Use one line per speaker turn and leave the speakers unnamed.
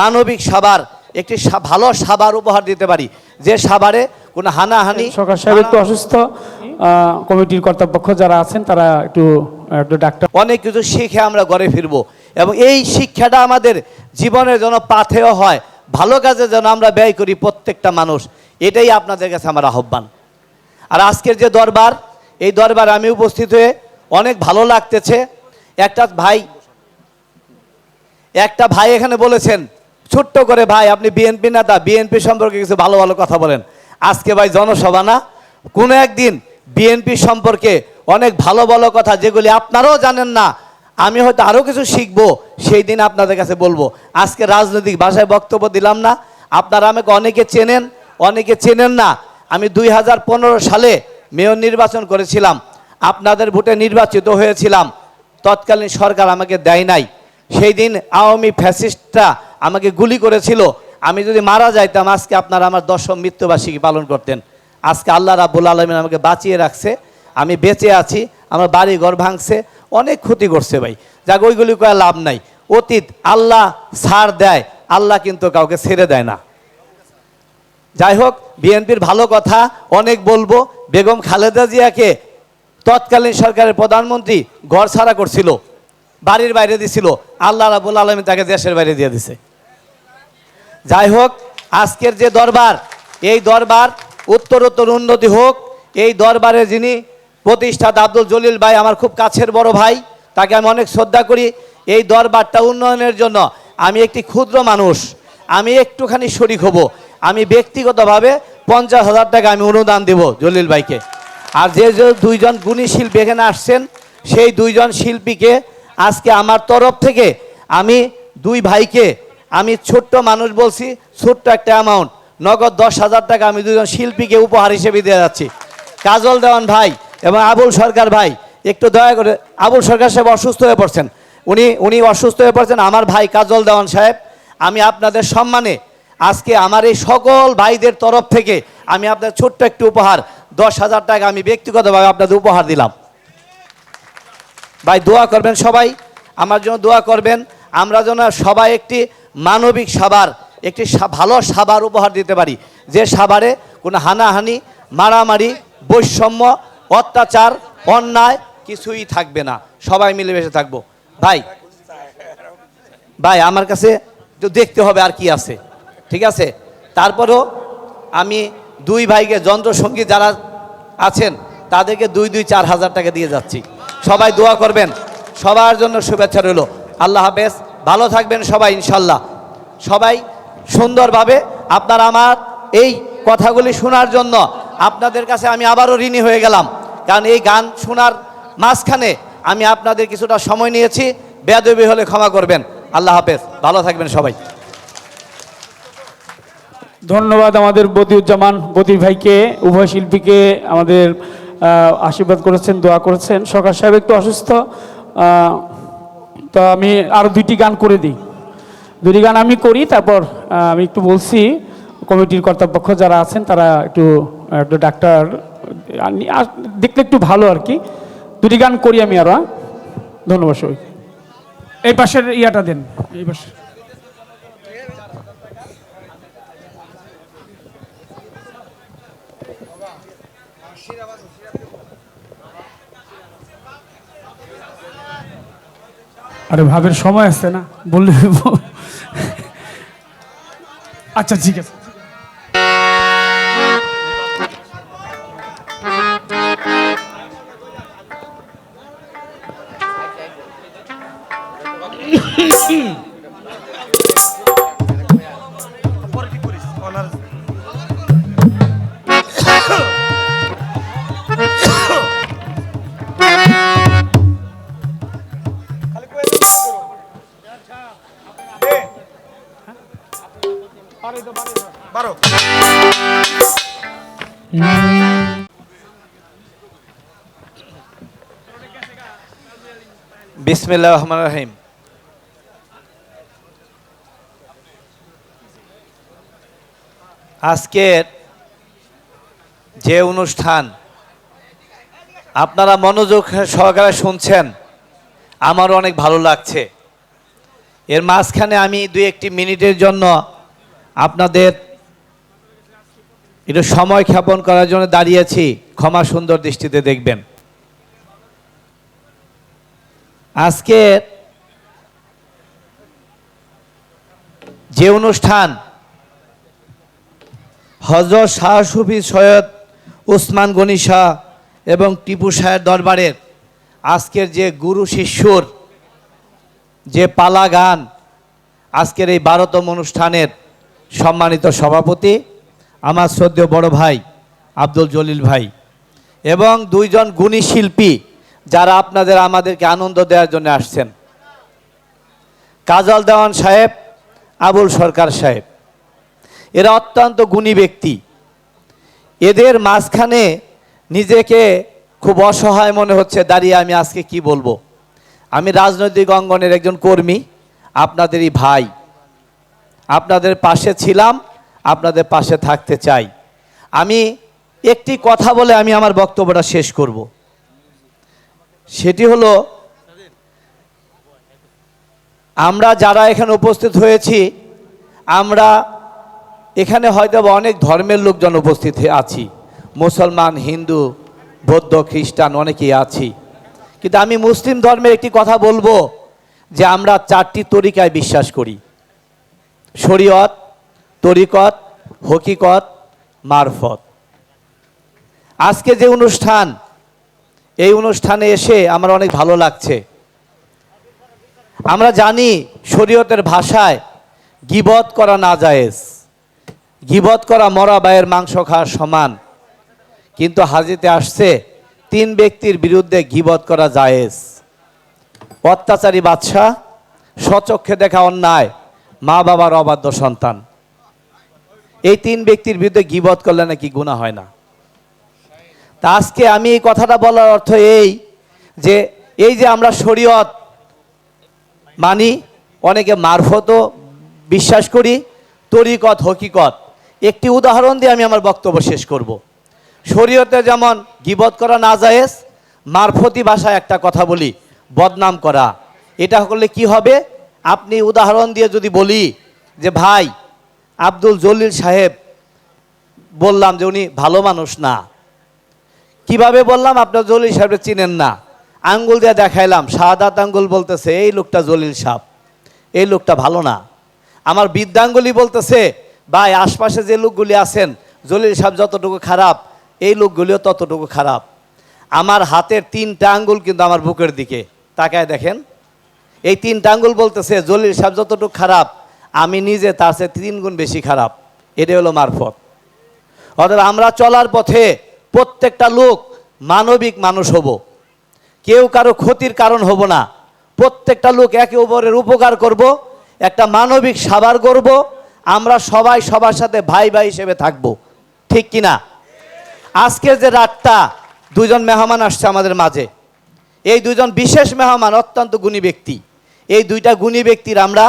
মানবিক সাবার একটি ভালো সাবার উপহার দিতে পারি। যে সাবারে কোনো হানাহানি
সরকার সাহেব একটু অসুস্থ কমিটির কর্তৃপক্ষ যারা আছেন তারা একটু একটু ডাক্তার
অনেক কিছু শিখে আমরা ঘরে ফিরবো। এবং এই শিক্ষাটা আমাদের জীবনের জন্য পাথেয় হয়। ভালো কাজে যেন আমরা ব্যয় করি প্রত্যেকটা মানুষ। এটাই আপনাদের কাছে আমার আহ্বান। আর আজকের যে দরবার এই দরবার আমি উপস্থিত হয়ে অনেক ভালো লাগতেছে। একটা ভাই একটা ভাই এখানে বলেছেন ছোট্ট করে, ভাই, আপনি বিএনপি নেতা বিএনপি সম্পর্কে কিছু ভালো ভালো কথা বলেন। আজকে, ভাই, জনসভা না? কোনো একদিন বিএনপি সম্পর্কে অনেক ভালো ভালো কথা যেগুলি আপনারাও জানেন না, আমি হয়তো আরও কিছু শিখব, সেই দিন আপনাদের কাছে বলব। আজকে রাজনৈতিক ভাষায় বক্তব্য দিলাম না। আপনারা আমাকে অনেকে চেনেন অনেকে চেনেন না। আমি দুই হাজার পনেরো সালে মেয়র নির্বাচন করেছিলাম। আপনাদের ভোটে নির্বাচিত হয়েছিলাম। তৎকালীন সরকার আমাকে দেয় নাই। সেই দিন আওয়ামী ফ্যাসিস্টরা আমাকে গুলি করেছিল। আমি যদি মারা যাইতাম, আজকে আপনারা আমার দশম মৃত্যুবার্ষিকী পালন করতেন। আজকে আল্লাহ রাব্বুল আলমিন আমাকে বাঁচিয়ে রাখছে। আমি বেঁচে আছি, আমার বাড়ি ঘর ভাঙছে, অনেক ক্ষতি করছে ভাই। যাক, ওইগুলি কয়ে লাভ নাই। অতীত আল্লাহ ছাড় দেয়, আল্লাহ কিন্তু কাউকে ছেড়ে দেয় না। যাই হোক, বিএনপির ভালো কথা, অনেক বলব। বেগম খালেদা জিয়াকে তৎকালীন সরকারের প্রধানমন্ত্রী ঘর ছাড়া করছিল, বাড়ির বাইরে দিছিল। আল্লাহ রাবুল আলমী তাকে দেশের বাইরে দিয়ে দিছে। যাই হোক, আজকের যে দরবার, এই দরবার উত্তরোত্তর উন্নতি হোক, এই দরবারে যিনি প্রতিষ্ঠাতা আব্দুল জলিল ভাই, আমার খুব কাছের বড় ভাই, তাকে আমি অনেক শ্রদ্ধা করি, এই দরবারটা উন্নয়নের জন্য আমি একটি ক্ষুদ্র মানুষ, আমি একটুখানি শরিক হব, আমি ব্যক্তিগতভাবে পঞ্চাশ হাজার টাকা আমি অনুদান দেব জলিল ভাইকে। আর যে যে দুইজন গুণী শিল্পী এখানে আসছেন, সেই দুইজন শিল্পীকে আজকে আমার তরফ থেকে আমি দুই ভাইকে আমি ছোট্ট মানুষ বলছি, ছোট্ট একটা অ্যামাউন্ট নগদ দশ হাজার টাকা আমি দুজন শিল্পীকে উপহার হিসেবে দিয়ে যাচ্ছি। কাজল দেওয়ান ভাই এবং আবুল সরকার ভাই, একটু দয়া করে, আবুল সরকার সাহেব অসুস্থ হয়ে পড়ছেন। উনি উনি অসুস্থ হয়ে পড়ছেন। আমার ভাই কাজল দেওয়ান সাহেব, আমি আপনাদের সম্মানে আজকে আমার এই সকল ভাইদের তরফ থেকে আমি আপনার ছোট্ট একটু উপহার, দশ হাজার টাকা আমি ব্যক্তিগতভাবে আপনাদের উপহার দিলাম। ভাই, দোয়া করবেন সবাই। আমার জন্য দোয়া করবেন। আমরা যেন সবাই একটি মানবিক সাবার, একটি ভালো সাবার উপহার দিতে পারি। যে সাবারে কোনো হানাহানি, মারামারি, বৈষম্য, অত্যাচার, অন্যায় কিছুই থাকবে না। সবাই মিলেমিশে থাকব। ভাই ভাই, আমার কাছে একটু দেখতে হবে আর কি আছে। ঠিক আছে? তারপরেও আমি দুই ভাইকে যন্ত্রসঙ্গী যারা আছেন, তাদেরকে দুই দুই চার হাজার টাকা দিয়ে যাচ্ছি। সবাই দোয়া করবেন। সবার জন্য শুভেচ্ছা রইল। আল্লাহ হাফেজ। ভালো থাকবেন সবাই, ইনশাল্লাহ। সবাই সুন্দরভাবে আপনার আমার এই কথাগুলি শোনার জন্য আপনাদের কাছে আমি আবারও ঋণী হয়ে গেলাম। কারণ এই গান শোনার মাঝখানে আমি আপনাদের কিছুটা সময় নিয়েছি। বেদবি হলে ক্ষমা করবেন। আল্লাহ হাফেজ। ভালো থাকবেন সবাই।
ধন্যবাদ আমাদের বদিউজ্জামান। বদি ভাইকে, উভয় শিল্পীকে আমাদের আশীর্বাদ করেছেন, দোয়া করেছেন। সরকার সাহেব একটু অসুস্থ তো আমি আরও দুইটি গান করে দিই। দুটি গান আমি করি, তারপর আমি একটু বলছি, কমিটির কর্তৃপক্ষ যারা আছেন, তারা একটু একটু ডাক্তার দেখলে একটু ভালো আর কি। দুটি গান করি আমি হ্যাঁ? ধন্যবাদ সবাই এই পাশের ইয়াটা দেন, এই পাশে। আরে ভাবের সময় আছে না বললে আচ্ছা ঠিক আছে।
বিসমিল্লাহ রহমান রহিম। আজকের যে অনুষ্ঠান, আপনারা মনোযোগ সহকারে শুনছেন, আমারও অনেক ভালো লাগছে। এর মাঝখানে আমি দুই একটি মিনিটের জন্য আপনাদের একটু সময় ক্ষেপণ করার জন্য দাঁড়িয়েছি। ক্ষমা সুন্দর দৃষ্টিতে দেখবেন। আজকে যে অনুষ্ঠান হজরত শাহ সুফি সৈয়দ উসমান গনি শাহ এবং টিপু শাহের দরবারের আজকের যে গুরু শিষ্যর যে পালা গান আজকের এই বারোতম অনুষ্ঠানের সম্মানিত সভাপতি, আমার শ্রদ্ধেয় বড় ভাই আব্দুল জলিল ভাই এবং দুইজন গুণী শিল্পী যারা আপনাদের আমাদেরকে আনন্দ দেওয়ার জন্য আসছেন। কাজল দেওয়ান সাহেব, আবুল সরকার সাহেব। এরা অত্যন্ত গুণী ব্যক্তি। এদের মাঝখানে নিজেকে খুব অসহায় মনে হচ্ছে, দাঁড়িয়ে আমি আজকে কি বলব? আমি রাজনৈতিক অঙ্গনের একজন কর্মী, আপনাদেরই ভাই। আপনাদের পাশে ছিলাম, আপনাদের পাশে থাকতে চাই। আমি একটি কথা বলে আমি আমার বক্তব্যটা শেষ করব। সেটি হলো, আমরা যারা এখানে উপস্থিত হয়েছি, আমরা এখানে হয়তো অনেক ধর্মের লোকজন উপস্থিত আছি। মুসলমান, হিন্দু, বৌদ্ধ, খ্রিস্টান অনেকেই আছি। কিন্তু আমি মুসলিম ধর্মের একটি কথা বলব যে আমরা চারটি তরিকায় বিশ্বাস করি। শরীয়ত, তরিকত, হকিকত, মারফত। আজকে যে অনুষ্ঠান, এই অনুষ্ঠানে এসে আমার অনেক ভালো লাগছে। আমরা জানি শরীয়তের ভাষায় গিবত করা না জায়েজ গিবত করা মরা বায়ের মাংস খাওয়ার সমান। কিন্তু হাজিতে আসছে তিন ব্যক্তির বিরুদ্ধে গিবত করা জায়েজ। অত্যাচারী বাদশাহ, স্বচক্ষে দেখা অন্যায়। মা বাবার অবাধ্য সন্তান। এই তিন ব্যক্তির বিরুদ্ধে গিবত করলে নাকি গুণা হয় না। তা আজকে আমি এই কথাটা বলার অর্থ এই যে এই যে আমরা শরীয়ত মানি, অনেকে মারফতও বিশ্বাস করি, তরিকত, হকিকত। একটি উদাহরণ দিয়ে আমি আমার বক্তব্য শেষ করব। শরীয়তে যেমন গিবত করা না জায়েজ মারফতি ভাষায় একটা কথা বলি, বদনাম করা। এটা করলে কি হবে? আপনি উদাহরণ দিয়ে যদি বলি যে, ভাই, আব্দুল জলিল সাহেব, বললাম যে উনি ভালো মানুষ না। কীভাবে বললাম? আপনার জলিল সাহেবকে চিনেন না। আঙ্গুল দিয়ে দেখাইলাম শাহাদাত আঙ্গুল বলতেছে, এই লোকটা জলিল সাহেব, এই লোকটা ভালো না। আমার বৃদ্ধাঙ্গুলি বলতেছে, ভাই, আশপাশে যে লোকগুলি আছেন, জলিল সাহেব যতটুকু খারাপ, এই লোকগুলিও ততটুকু খারাপ। আমার হাতের তিনটা আঙ্গুল কিন্তু আমার বুকের দিকে। তাকায় দেখেন এই তিনটা আঙ্গুল বলতেছে, জলিল সাহেব যতটুকু খারাপ, আমি নিজে তার চেয়ে তিন গুণ বেশি খারাপ। এটাই হলো মারফত। অর্থাৎ আমরা চলার পথে প্রত্যেকটা লোক মানবিক মানুষ হব। কেউ কারও ক্ষতির কারণ হব না। প্রত্যেকটা লোক একে অপরের উপকার করব, একটা মানবিক সাবার করব আমরা সবাই সবার সাথে ভাই ভাই হিসেবে থাকব। ঠিক কি না? আজকে যে রাতটা, দুজন মেহমান আসছে আমাদের মাঝে। এই দুজন বিশেষ মেহমান অত্যন্ত গুণী ব্যক্তি। এই দুইটা গুণী ব্যক্তির আমরা